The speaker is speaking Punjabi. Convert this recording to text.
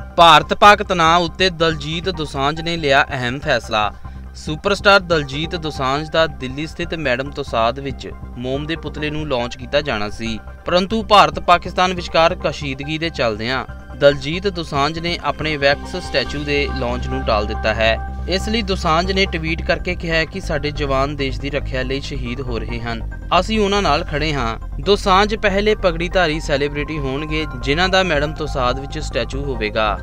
ਭਾਰਤ ਪਾਕ ਤਣਾਅ ਉੱਤੇ ਦਲਜੀਤ ਦੋਸਾਂਝ ਨੇ ਲਿਆ ਅਹਿਮ ਫੈਸਲਾ। ਸੁਪਰਸਟਾਰ ਦਲਜੀਤ ਦੋਸਾਂਝ ਦਾ ਦਿੱਲੀ ਸਥਿਤ ਮੈਡਮ ਤੋਸਾਦ ਵਿੱਚ ਮੋਮ ਦੇ ਪੁਤਲੇ ਨੂੰ ਲਾਂਚ ਕੀਤਾ ਜਾਣਾ ਸੀ। ਪਰੰਤੂ ਭਾਰਤ ਪਾਕਿਸਤਾਨ ਵਿਚਕਾਰ ਕਸ਼ੀਦਗੀ ਦੇ ਚੱਲਦਿਆਂ ਦਲਜੀਤ ਦੋਸਾਂਝ ਨੇ ਆਪਣੇ ਵੈਕਸ ਸਟੈਚੂ ਦੇ ਲਾਂਚ ਨੂੰ ਟਾਲ ਦਿੱਤਾ ਹੈ। ਇਸ ਲਈ ਦੋਸਾਂਝ ਨੇ ਟਵੀਟ ਕਰਕੇ ਕਿਹਾ ਕਿ ਸਾਡੇ ਜਵਾਨ ਦੇਸ਼ ਦੀ ਰੱਖਿਆ ਲਈ ਸ਼ਹੀਦ ਹੋ ਰਹੇ ਹਨ। ਅਸੀਂ ਉਹਨਾਂ ਨਾਲ ਖੜੇ ਹਾਂ। ਦੋਸਾਂਝ ਪਹਿਲੇ ਪਗੜੀਧਾਰੀ ਸੈਲੀਬ੍ਰਿਟੀ ਹੋਣਗੇ, ਜਿਨ੍ਹਾਂ ਦਾ ਮੈਡਮ ਤੋਸਾਦ ਵਿੱਚ ਸਟੈਚੂ ਹੋਵੇਗਾ।